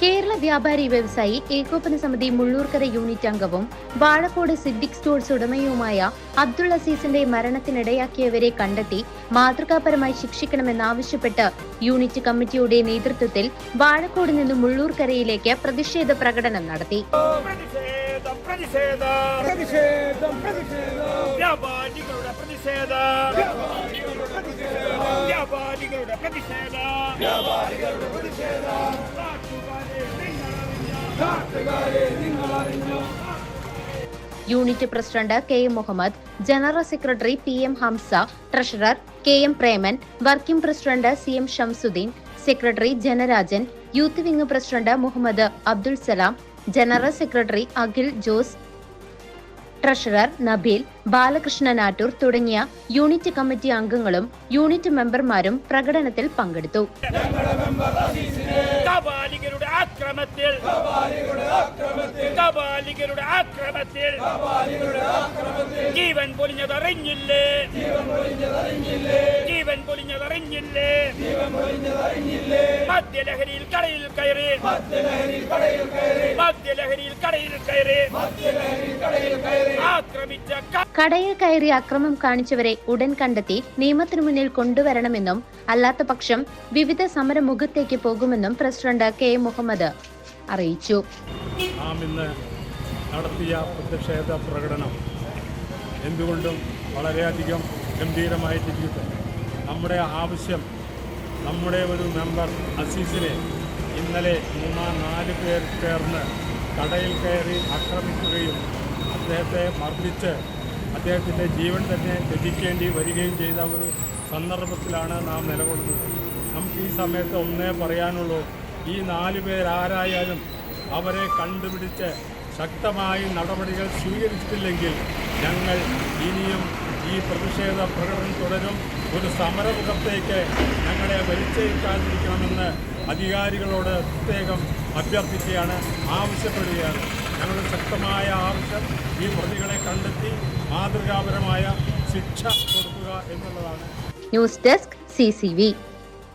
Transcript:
Kerala Vyapari Vyavasayi Ekopana Samithi Mullurkara unit അംഗവും Vazhakkode Siddique stores ഉടമയുമായ അബ്ദുൾ അസീസിന്റെ മരണത്തിനിടയാക്കിയവരെ കണ്ടെത്തി മാതൃകാപരമായി ശിക്ഷിക്കണമെന്നാവശ്യപ്പെട്ട് യൂണിറ്റ് കമ്മിറ്റിയുടെ നേതൃത്വത്തിൽ വാഴക്കോട് നിന്ന് മുള്ളൂർക്കരയിലേക്ക് പ്രതിഷേധ പ്രകടനം നടത്തി. പ്രതിഷേധം unit president K M Mohammed general secretary P M Hamsa treasurer K M Preman working president C M Shamsuddin secretary Janarajan youth wing president Mohammed Abdul Salam general secretary Akhil Jose treasurer Nabeel Balakrishnan Attoor തുടങ്ങിയ unit committee അംഗങ്ങളും unit മെമ്പർമാരും പ്രകടനത്തിൽ പങ്കെടുത്തു. ആക്രമത്തിൽ. കബാലികരുടെ ആക്രമത്തിൽ. ജീവൻ പൊലിഞ്ഞതറിഞ്ഞില്ലേ? ജീവൻ പൊലിഞ്ഞതറിഞ്ഞില്ലേ? മദ്യലഹരിയിൽ കടയിൽ കയറി. മദ്യലഹരിയിൽ കടയിൽ കയറി. ആക്രമിച്ച ക- കടയിൽ കയറി അക്രമം കാണിച്ചവരെ ഉടൻ കണ്ടെത്തി നിയമത്തിനു മുന്നിൽ കൊണ്ടുവരണമെന്നും അല്ലാത്ത പക്ഷം വിവിധ സമരമുഖത്തേക്ക് പോകുമെന്നും പ്രസിഡന്റ് കെ മുഹമ്മദ് അറിയിച്ചു. നടത്തിയ പ്രതിഷേധ പ്രകടനം എന്തുകൊണ്ടും വളരെയധികം ഗംഭീരമായിട്ടിരിക്കുന്നു. നമ്മുടെ ആവശ്യം നമ്മുടെ ഒരു മെമ്പർ അസീസിനെ ഇന്നലെ മൂന്നാം നാല് പേർ ചേർന്ന് കടയിൽ കയറി ആക്രമിക്കുകയും അദ്ദേഹത്തെ മർദ്ദിച്ച് അദ്ദേഹത്തിന്റെ ജീവൻ തന്നെ ത്യജിക്കേണ്ടി വരികയും ചെയ്ത ഒരു സന്ദർഭത്തിലാണ് നാം നിലകൊള്ളുന്നത്. നമുക്ക് ഈ സമയത്ത് ഒന്നേ പറയാനുള്ളൂ ഈ നാല് പേരാരായാലും അവരെ കണ്ടുപിടിച്ച് ശക്തമായി നടപടികൾ സ്വീകരിച്ചിട്ടില്ലെങ്കിൽ ഞങ്ങൾ ഇനിയും ഈ പ്രതിഷേധ പ്രകടനം തുടരും. ഒരു സമരമുഖത്തേക്ക് ഞങ്ങളെ വലിച്ചേക്കാതിരിക്കണമെന്ന് അധികാരികളോട് പ്രത്യേകം അഭ്യർത്ഥിക്കുകയാണ് ആവശ്യപ്പെടുകയാണ്. ഞങ്ങളുടെ ശക്തമായ ആവശ്യം ഈ പ്രതികളെ കണ്ടെത്തി മാതൃകാപരമായ ശിക്ഷ കൊടുക്കുക എന്നുള്ളതാണ്. News desk C